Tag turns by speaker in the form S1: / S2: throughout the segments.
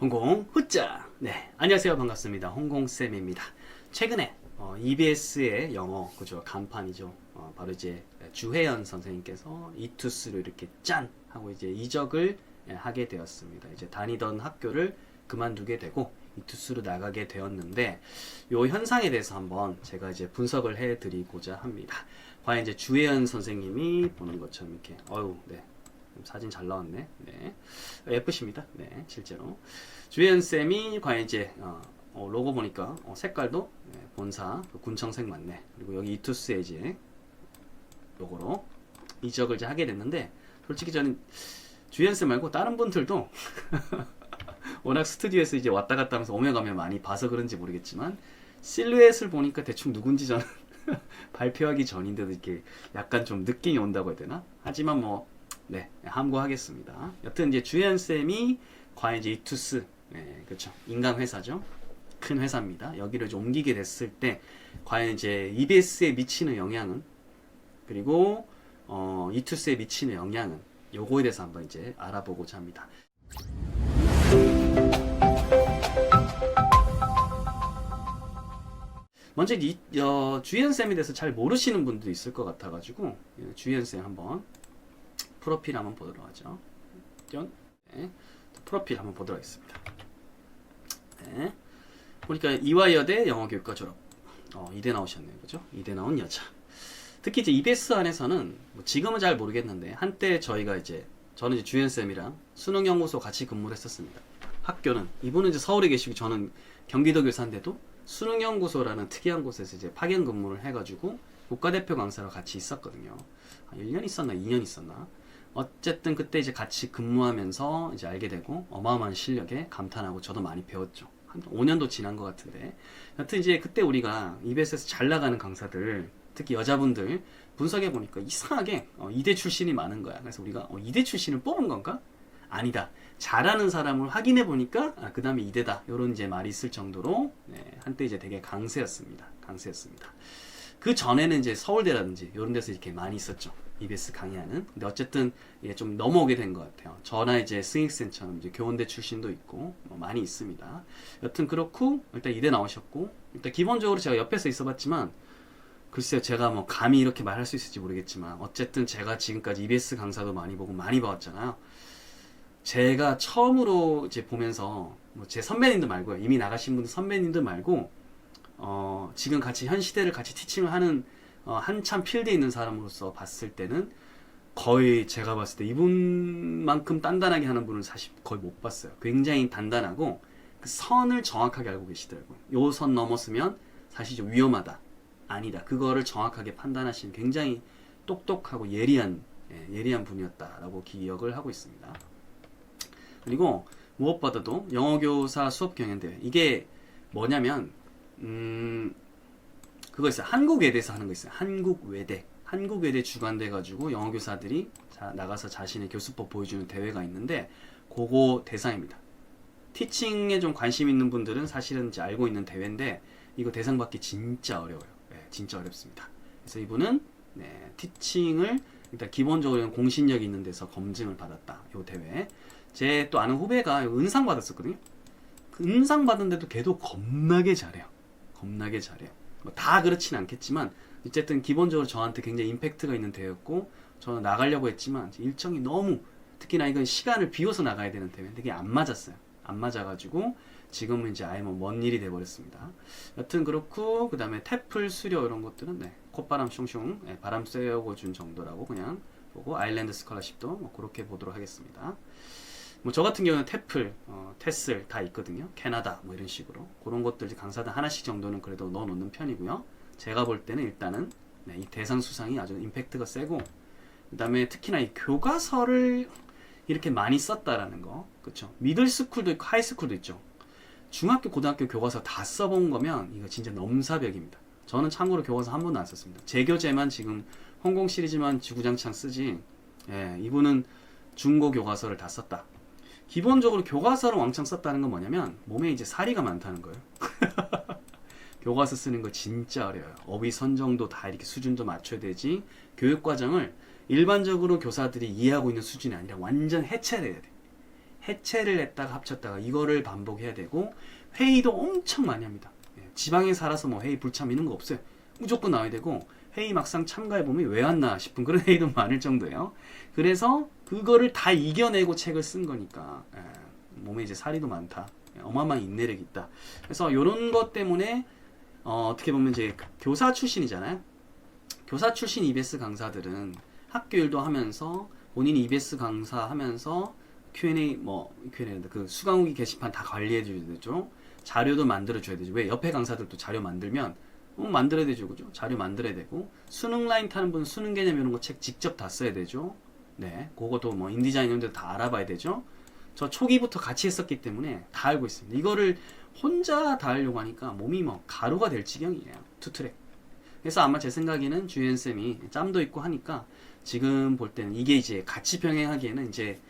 S1: 홍콩 후짜 네 안녕하세요. 반갑습니다. 홍콩 쌤입니다. 최근에 어, EBS의 영어 그죠 간판이죠. 어, 바로 이제 주혜연 선생님께서 이투스로 이렇게 짠! 하고 이제 이적을 예, 하게 되었습니다. 이제 다니던 학교를 그만두게 되고 이투스로 나가게 되었는데 요 현상에 대해서 한번 제가 이제 분석을 해 드리고자 합니다. 과연 이제 주혜연 선생님이 보는 것처럼 이렇게 어유 네 사진 잘 나왔네. 네. 예쁘십니다. 네, 실제로. 주혜연 쌤이 과연 이제 어, 어, 로고 보니까 어, 색깔도 네, 본사 그 군청색 맞네. 그리고 여기 이투스에 이제 요거로 이적을 이제 하게 됐는데 솔직히 저는 주혜연 쌤 말고 다른 분들도 워낙 스튜디오에서 이제 왔다 갔다 하면서 오며 가며 많이 봐서 그런지 모르겠지만 실루엣을 보니까 대충 누군지 저는 발표하기 전인데도 이렇게 약간 좀 느낌이 온다고 해야 되나? 하지만 뭐 네, 함구하겠습니다. 여튼 이제 주현 쌤이 과연 이제 이투스, 네, 그렇죠. 인간 회사죠. 큰 회사입니다. 여기를 이제 옮기게 됐을 때 과연 이제 EBS에 미치는 영향은 그리고 어, 이투스에 미치는 영향은 요거에 대해서 한번 이제 알아보고자 합니다. 먼저 이, 어, 주현 쌤에 대해서 잘 모르시는 분도 있을 것 같아가지고 예, 주현 쌤 한번 프로필 한번 보도록 하죠. 전 네. 프로필 한번 보도록 하겠습니다. 네. 보니까 이화여대 영어교육과 졸업. 어, 이대 나오셨네요. 그죠? 이대 나온 여자. 특히 이제 EBS 안에서는 뭐 지금은 잘 모르겠는데 한때 저희가 이제 저는 이제 주현 쌤이랑 수능 연구소 같이 근무를 했었습니다. 학교는 이분은 이제 서울에 계시고 저는 경기도 교사인데도 수능 연구소라는 특이한 곳에서 이제 파견 근무를 해가지고 국가대표 강사로 같이 있었거든요. 한 1년 있었나 2년 있었나. 어쨌든 그때 이제 같이 근무하면서 이제 알게 되고 어마어마한 실력에 감탄하고 저도 많이 배웠죠. 한 5년도 지난 것 같은데. 여튼 이제 그때 우리가 EBS에서 잘 나가는 강사들, 특히 여자분들 분석해 보니까 이상하게 어, 이대 출신이 많은 거야. 그래서 우리가 어, 이대 출신을 뽑은 건가? 아니다. 잘하는 사람을 확인해 보니까 아, 그 다음에 이대다. 이런 이제 말이 있을 정도로 네, 한때 이제 되게 강세였습니다. 강세였습니다. 그 전에는 이제 서울대라든지 이런 데서 이렇게 많이 있었죠. EBS 강의하는. 근데 어쨌든 예, 좀 넘어오게 된 것 같아요. 저나 이제 스윙센처럼 이제 교원대 출신도 있고 뭐 많이 있습니다. 여튼 그렇고 일단 이대 나오셨고 일단 기본적으로 제가 옆에서 있어봤지만 글쎄요 제가 뭐 감히 이렇게 말할 수 있을지 모르겠지만 어쨌든 제가 지금까지 EBS 강사도 많이 보고 많이 봐왔잖아요. 제가 처음으로 이제 보면서 뭐 제 선배님들 말고요 이미 나가신 분들 선배님들 말고 어, 지금 같이 현 시대를 같이 티칭을 하는 어, 한참 필드에 있는 사람으로서 봤을 때는 거의 제가 봤을 때 이분만큼 단단하게 하는 분은 사실 거의 못 봤어요. 굉장히 단단하고 그 선을 정확하게 알고 계시더라고요. 요 선 넘었으면 사실 좀 위험하다. 아니다. 그거를 정확하게 판단하시는 굉장히 똑똑하고 예리한 예, 예리한 분이었다라고 기억을 하고 있습니다. 그리고 무엇보다도 영어 교사 수업 경연대회 이게 뭐냐면 음 그거 있어요. 한국외대에서 하는 거 있어요. 한국외대. 한국외대 주관돼 가지고 영어 교사들이 자, 나가서 자신의 교수법 보여주는 대회가 있는데 그거 대상입니다. 티칭에 좀 관심 있는 분들은 사실은 이제 알고 있는 대회인데 이거 대상 받기 진짜 어려워요. 네, 진짜 어렵습니다. 그래서 이분은 네, 티칭을 일단 기본적으로 공신력 있는 데서 검증을 받았다. 요 대회. 제 또 아는 후배가 은상 받았었거든요. 그 은상 받은데도 걔도 겁나게 잘해요. 겁나게 잘해요. 뭐 다 그렇진 않겠지만 어쨌든 기본적으로 저한테 굉장히 임팩트가 있는 대회였고 저는 나가려고 했지만 일정이 너무 특히나 이건 시간을 비워서 나가야 되는 대회인데 그게 안 맞았어요. 안 맞아가지고 지금은 이제 아예 뭐먼 일이 돼버렸습니다. 여튼 그렇고 그 다음에 태플 수료 이런 것들은 네, 콧바람 슝슝 네, 바람 쐬고 준 정도라고 그냥 보고 아일랜드 스컬러십도 뭐 그렇게 보도록 하겠습니다. 뭐 저 같은 경우는 태플, 어, 테슬 다 있거든요. 캐나다 뭐 이런 식으로 그런 것들 강사단 하나씩 정도는 그래도 넣어놓는 편이고요. 제가 볼 때는 일단은 네, 이 대상 수상이 아주 임팩트가 세고 그다음에 특히나 이 교과서를 이렇게 많이 썼다라는 거, 그렇죠? 미들스쿨도 있고 하이스쿨도 있죠. 중학교, 고등학교 교과서 다 써본 거면 이거 진짜 넘사벽입니다. 저는 참고로 교과서 한 번도 안 썼습니다. 제 교재만 지금 홍콩 시리즈만 지구장창 쓰지. 예, 이분은 중고 교과서를 다 썼다. 기본적으로 교과서를 왕창 썼다는 건 뭐냐면 몸에 이제 사리가 많다는 거예요. 교과서 쓰는 거 진짜 어려워요. 어휘 선정도 다 이렇게 수준도 맞춰야 되지. 교육 과정을 일반적으로 교사들이 이해하고 있는 수준이 아니라 완전 해체를 해야 돼. 해체를 했다가 합쳤다가 이거를 반복해야 되고 회의도 엄청 많이 합니다. 예, 지방에 살아서 뭐 회의 불참 이런 거 없어요. 무조건 나와야 되고 회의 막상 참가해 보면 왜 왔나 싶은 그런 회의도 많을 정도예요. 그래서 그거를 다 이겨내고 책을 쓴 거니까 예, 몸에 이제 살이도 많다. 예, 어마어마한 인내력이 있다. 그래서 이런 것 때문에 어, 떻게 보면 이제 교사 출신이잖아요. 교사 출신 EBS 강사들은 학교 일도 하면서 본인이 EBS 강사 하면서 Q&A 뭐 Q&A 그 수강 후기 게시판 다 관리해 줘야 되죠. 자료도 만들어 줘야 되죠. 왜 옆에 강사들도 자료 만들면 어, 만들어야 되죠, 그죠? 자료 만들어야 되고 수능 라인 타는 분 수능 개념 이런 거 책 직접 다 써야 되죠. 네, 그것도 뭐 인디자인 이런 데도 다 알아봐야 되죠. 저 초기부터 같이 했었기 때문에 다 알고 있습니다. 이거를 혼자 다 하려고 하니까 몸이 뭐 가루가 될 지경이에요. 투트랙. 그래서 아마 제 생각에는 주현 쌤이 짬도 있고 하니까 지금 볼 때는 이게 이제 같이 병행하기에는 이제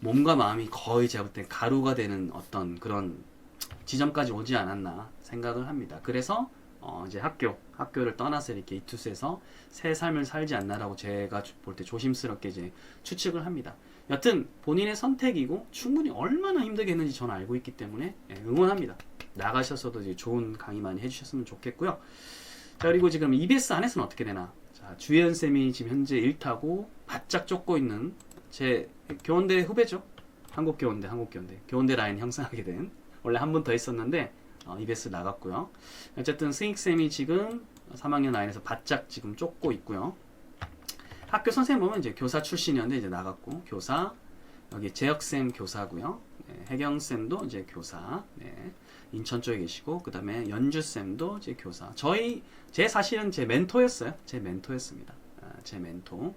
S1: 몸과 마음이 거의 제가 볼 때 가루가 되는 어떤 그런 지점까지 오지 않았나 생각을 합니다. 그래서 어 이제 학교 학교를 떠나서 이렇게 이투스에서 새 삶을 살지 않나라고 제가 볼 때 조심스럽게 이제 추측을 합니다. 여튼 본인의 선택이고 충분히 얼마나 힘들겠는지 저는 알고 있기 때문에 예, 응원합니다. 나가셔서도 이제 좋은 강의 많이 해주셨으면 좋겠고요. 자 그리고 지금 EBS 안에서는 어떻게 되나? 자 주현 쌤이 지금 현재 일타고 바짝 쫓고 있는 제 교원대 후배죠. 한국교원대, 한국교원대, 교원대 라인 형성하게 된 원래 한 분 더 있었는데 어, EBS 나갔고요. 어쨌든 스익 쌤이 지금 3학년 라인에서 바짝 지금 쫓고 있고요. 학교 선생님 보면 이제 교사 출신이었는데 이제 나갔고 교사 여기 재혁 쌤 교사고요. 네, 혜경 쌤도 이제 교사. 네. 인천 쪽에 계시고 그 다음에 연주 쌤도 이제 교사. 저희 제 사실은 제 멘토였어요. 제 멘토였습니다. 아, 제 멘토.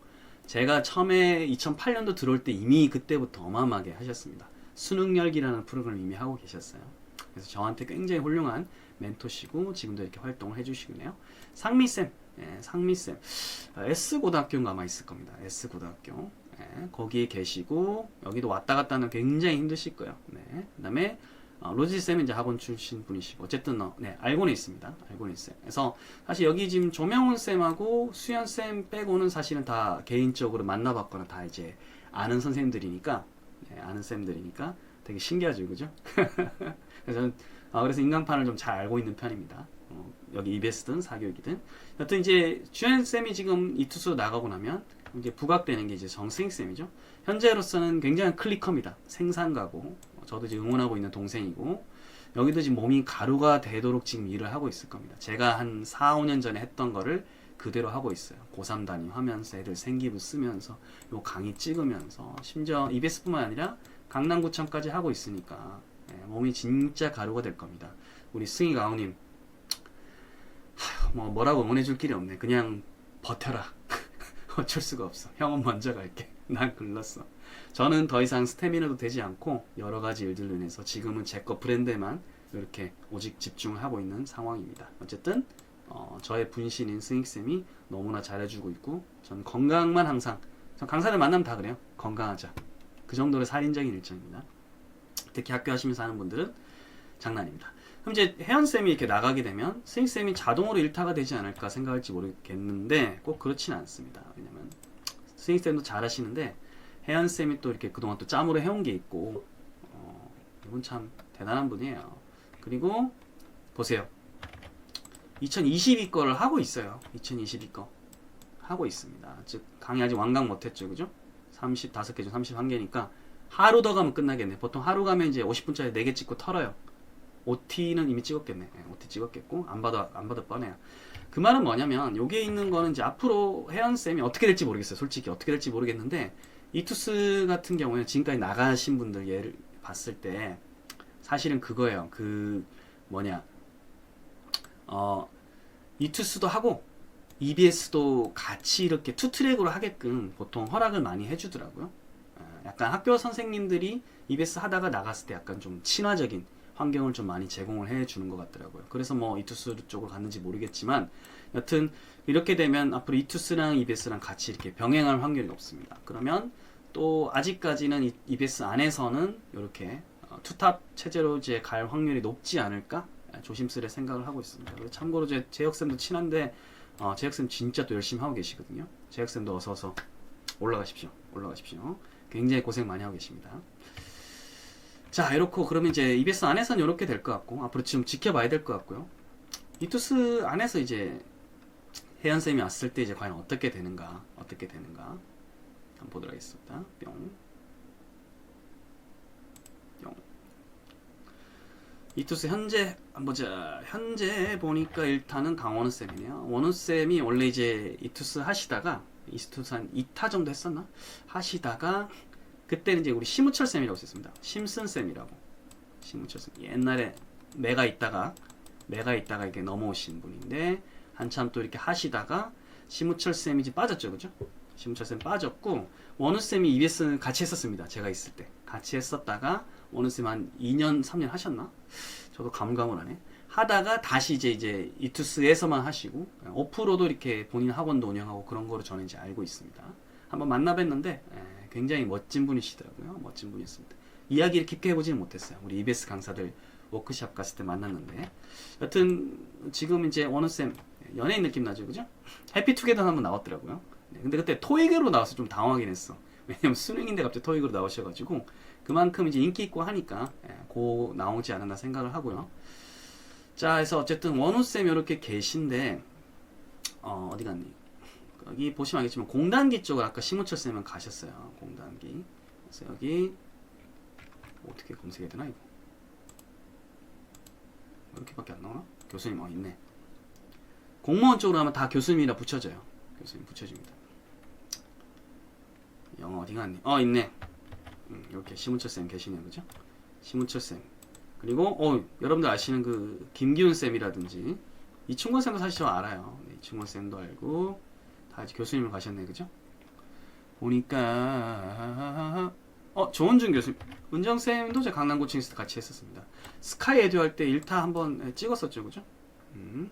S1: 제가 처음에 2008년도 들어올 때 이미 그때부터 어마어마하게 하셨습니다. 수능 열기라는 프로그램 이미 하고 계셨어요. 그래서 저한테 굉장히 훌륭한 멘토시고 지금도 이렇게 활동을 해주시네요. 상미쌤, 예, 상미쌤, 어, S 고등학교인가 아마 있을 겁니다. S 고등학교. 예, 거기에 계시고 여기도 왔다 갔다 하는 굉장히 힘드실 거예요. 네. 그다음에 어, 로지 쌤은 이제 학원 출신 분이시고 어쨌든 어, 네 알고는 있습니다. 알고는 있어요. 그래서 사실 여기 지금 조명훈 쌤하고 수현 쌤 빼고는 사실은 다 개인적으로 만나봤거나 다 이제 아는 선생님들이니까 네, 아는 쌤들이니까 되게 신기하죠, 그죠? 그래서 아, 그래서 인강판을 좀 잘 알고 있는 편입니다. 어, 여기 EBS든 사교육이든 여튼 이제 주현 쌤이 지금 이 투수 나가고 나면 이제 부각되는 게 이제 정승익 쌤이죠. 현재로서는 굉장히 클리커입니다. 생산가고 어, 저도 이제 응원하고 있는 동생이고 여기도 지금 몸이 가루가 되도록 지금 일을 하고 있을 겁니다. 제가 한 4, 5년 전에 했던 거를 그대로 하고 있어요. 고3 담임하면서 애들 생기부 쓰면서 요 강의 찍으면서 심지어 EBS뿐만 아니라 강남구청까지 하고 있으니까 예, 몸이 진짜 가루가 될 겁니다. 우리 승희 가오님 뭐 뭐라고 응원해줄 길이 없네. 그냥 버텨라. 어쩔 수가 없어. 형은 먼저 갈게. 난 글렀어. 저는 더 이상 스태미너도 되지 않고 여러 가지 일들로 인해서 지금은 제 거 브랜드에만 이렇게 오직 집중을 하고 있는 상황입니다. 어쨌든 어, 저의 분신인 스윙쌤이 너무나 잘해주고 있고 전 건강만 항상 전 강사를 만나면 다 그래요. 건강하자. 그 정도로 살인적인 일정입니다. 특히 학교 하시면서 하는 분들은 장난입니다. 그럼 이제 혜연쌤이 이렇게 나가게 되면 스윙쌤이 자동으로 일타가 되지 않을까 생각할지 모르겠는데 꼭 그렇지는 않습니다. 왜냐면 스윙쌤도 잘 하시는데 혜연쌤이 또 이렇게 그동안 또 짬으로 해온 게 있고 어, 이분 참 대단한 분이에요. 그리고 보세요. 2022 거를 하고 있어요. 2022 거. 하고 있습니다. 즉, 강의 아직 완강 못했죠. 그죠? 35개 중 31개니까 하루 더 가면 끝나겠네. 보통 하루 가면 이제 50분짜리 4개 찍고 털어요. OT는 이미 찍었겠네. 네, OT 찍었겠고, 안 받아, 안 받을 뻔해요. 그 말은 뭐냐면, 여기에 있는 거는 이제 앞으로 혜연 쌤이 어떻게 될지 모르겠어요. 솔직히 어떻게 될지 모르겠는데, 이투스 같은 경우에는 지금까지 나가신 분들 예를 봤을 때, 사실은 그거예요. 그, 뭐냐, 어, 이투스도 하고, EBS도 같이 이렇게 투 트랙으로 하게끔 보통 허락을 많이 해주더라고요. 어, 약간 학교 선생님들이 EBS 하다가 나갔을 때 약간 좀 친화적인 환경을 좀 많이 제공을 해 주는 것 같더라고요. 그래서 뭐 이투스 쪽으로 갔는지 모르겠지만 여튼 이렇게 되면 앞으로 이투스랑 EBS랑 같이 이렇게 병행할 확률이 높습니다. 그러면 또 아직까지는 이- EBS 안에서는 이렇게 어, 투탑 체제로 이제 갈 확률이 높지 않을까 조심스레 생각을 하고 있습니다. 그리고 참고로 제 재혁쌤도 친한데 어, 재혁쌤 진짜 또 열심히 하고 계시거든요. 재혁쌤도 어서 어서 올라가십시오. 올라가십시오. 굉장히 고생 많이 하고 계십니다. 자, 이렇고 그러면 이제 EBS 안에서는 이렇게 될 것 같고 앞으로 지금 지켜봐야 될 것 같고요. 이투스 안에서 이제 혜연 쌤이 왔을 때 이제 과연 어떻게 되는가, 어떻게 되는가 한번 보도록 하겠습니다. 뿅, 뿅. 이투스 현재 보자. 현재 보니까 일단은 강원우 쌤이네요. 원우 쌤이 원래 이제 이투스 하시다가 한 2타 정도 했었나? 하시다가 그때는 이제 우리 심우철 쌤이라고 썼습니다. 심슨 쌤이라고. 심우철 쌤. 옛날에 매가 있다가 매가 있다가 이게 넘어오신 분인데 한참 또 이렇게 하시다가 심우철 쌤이 이제 빠졌죠, 그죠? 심우철 쌤 빠졌고 원우 쌤이 EBS 같이 했었습니다. 제가 있을 때 같이 했었다가 원우 쌤 한 2년, 3년 하셨나? 저도 감감을 하네. 하다가 다시 이제 이제 이투스에서만 하시고 오프로도 이렇게 본인 학원도 운영하고 그런 거로 저는 이제 알고 있습니다. 한번 만나뵀는데 예, 굉장히 멋진 분이시더라고요. 멋진 분이었습니다. 이야기를 깊게 해보지는 못했어요. 우리 EBS 강사들 워크샵 갔을 때 만났는데 여튼 지금 이제 원우쌤 연예인 느낌 나죠 그죠? 해피투게더 한번 나왔더라고요 네, 근데 그때 토익으로 나와서 좀 당황하긴 했어 왜냐면 수능인데 갑자기 토익으로 나오셔가지고 그만큼 이제 인기 있고 하니까 예, 고 나오지 않았나 생각을 하고요 자 그래서 어쨌든 원우쌤 이렇게 계신데 어, 어디 갔니 여기 보시면 알겠지만 공단기 쪽을 아까 심우철 쌤은 가셨어요 공단기 그래서 여기 어떻게 검색해야 되나 이거 이렇게밖에 안 나오나? 교수님 어 있네. 공무원 쪽으로 하면 다 교수님이라 붙여져요. 교수님 붙여집니다. 영어 어디 갔니? 어 있네. 음, 이렇게 심우철 쌤 계시네요, 그죠? 심우철 쌤. 그리고 어 여러분들 아시는 그 김기훈 쌤이라든지 이충건 쌤도 사실 저 알아요. 네, 이충건 쌤도 알고 다 교수님을 가셨네, 그죠? 보니까 어 조원준 교수님, 은정 쌤도 제 강남 고층에서 같이 했었습니다. 스카이 에듀 할 때 1타 한번 찍었었죠, 그죠? 음.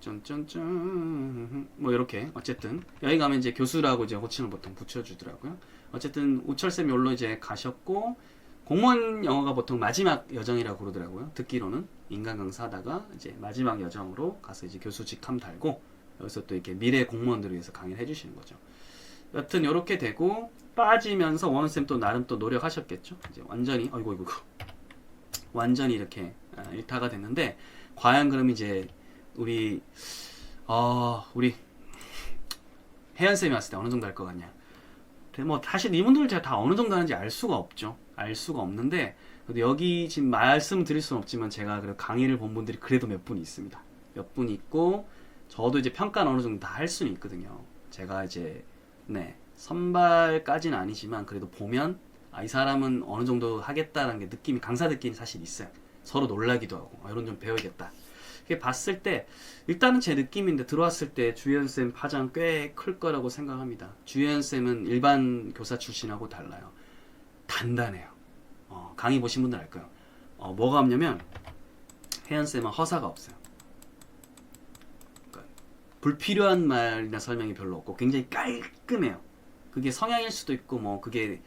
S1: 짠짠짠 뭐 이렇게 어쨌든 여기 가면 이제 교수라고 이제 호칭을 보통 붙여주더라고요. 어쨌든 우철 쌤이 올로 이제 가셨고 공무원 영어가 보통 마지막 여정이라고 그러더라고요. 듣기로는 인간 강사 하다가 이제 마지막 여정으로 가서 이제 교수 직함 달고 여기서 또 이렇게 미래 공무원들을 위해서 강의를 해주시는 거죠. 여튼 이렇게 되고 빠지면서 원우 쌤또 나름 또 노력하셨겠죠. 이제 완전히 어이구 이거 완전히 이렇게 아, 일타가 됐는데 과연 그럼 이제 우리 어 우리 혜연 쌤이 왔을 때 어느 정도 할 것 같냐? 뭐 사실 이분들 제가 다 어느 정도 하는지 알 수가 없죠. 알 수가 없는데 여기 지금 말씀 드릴 수는 없지만 제가 그래도 강의를 본 분들이 그래도 몇 분 있습니다. 몇 분 있고 저도 이제 평가는 어느 정도 다 할 수는 있거든요. 제가 이제 네 선발까지는 아니지만 그래도 보면 아, 이 사람은 어느 정도 하겠다라는 게 느낌이 강사들끼리 사실 있어요. 서로 놀라기도 하고 아, 이런 좀 배워야겠다. 이렇게 봤을 때 일단은 제 느낌인데 들어왔을 때 주현 쌤 파장 꽤 클 거라고 생각합니다. 주현 쌤은 일반 교사 출신하고 달라요. 단단해요. 어, 강의 보신 분들 알 거예요. 어, 뭐가 없냐면 혜연 쌤은 허사가 없어요. 그러니까 불필요한 말이나 설명이 별로 없고 굉장히 깔끔해요. 그게 성향일 수도 있고 뭐 그게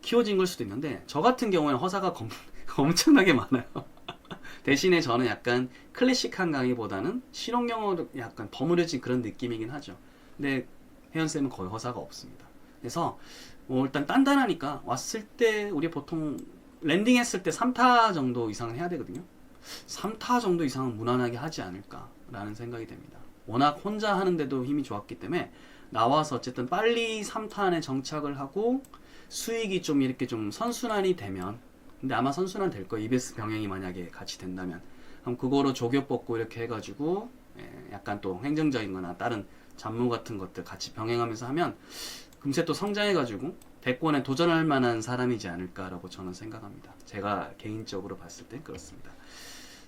S1: 키워진 걸 수도 있는데 저 같은 경우에는 허사가 검, 엄청나게 많아요. 대신에 저는 약간 클래식한 강의보다는 실용 영어로 약간 버무려진 그런 느낌이긴 하죠. 근데 혜연 쌤은 거의 허사가 없습니다. 그래서 뭐 일단 단단하니까 왔을 때 우리 보통 랜딩했을 때 3타 정도 이상은 해야 되거든요. 3타 정도 이상은 무난하게 하지 않을까라는 생각이 됩니다. 워낙 혼자 하는데도 힘이 좋았기 때문에 나와서 어쨌든 빨리 3타 안에 정착을 하고 수익이 좀 이렇게 좀 선순환이 되면 근데 아마 선순환 될 거예요. EBS 병행이 만약에 같이 된다면 그럼 그거로 조교 뽑고 이렇게 해가지고 예, 약간 또 행정적인 거나 다른 잡무 같은 것들 같이 병행하면서 하면 금세 또 성장해가지고 대권에 도전할 만한 사람이지 않을까라고 저는 생각합니다. 제가 개인적으로 봤을 때 그렇습니다.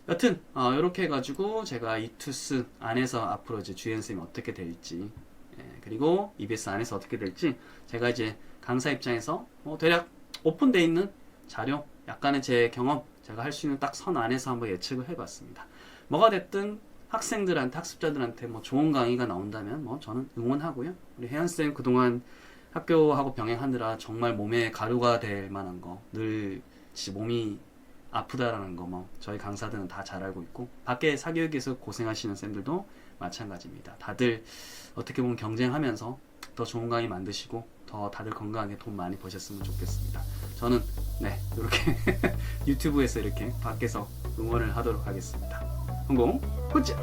S1: 여튼 어, 이렇게 해가지고 제가 이 투스 안에서 앞으로 이제 주연쌤이 어떻게 될지 예, 그리고 EBS 안에서 어떻게 될지 제가 이제 강사 입장에서 뭐 대략 오픈돼 있는 자료 약간의 제 경험 제가 할 수 있는 딱 선 안에서 한번 예측을 해봤습니다. 뭐가 됐든 학생들한테 학습자들한테 뭐 좋은 강의가 나온다면 뭐 저는 응원하고요. 우리 혜연 쌤 그동안 학교하고 병행하느라 정말 몸에 가루가 될 만한 거 늘 몸이 아프다라는 거 뭐 저희 강사들은 다 잘 알고 있고 밖에 사교육에서 고생하시는 쌤들도 마찬가지입니다. 다들 어떻게 보면 경쟁하면서 더 좋은 강의 만드시고 더 다들 건강하게 돈 많이 버셨으면 좋겠습니다. 저는 네, 이렇게 유튜브에서 이렇게 밖에서 응원을 하도록 하겠습니다. 성공, 굿즈!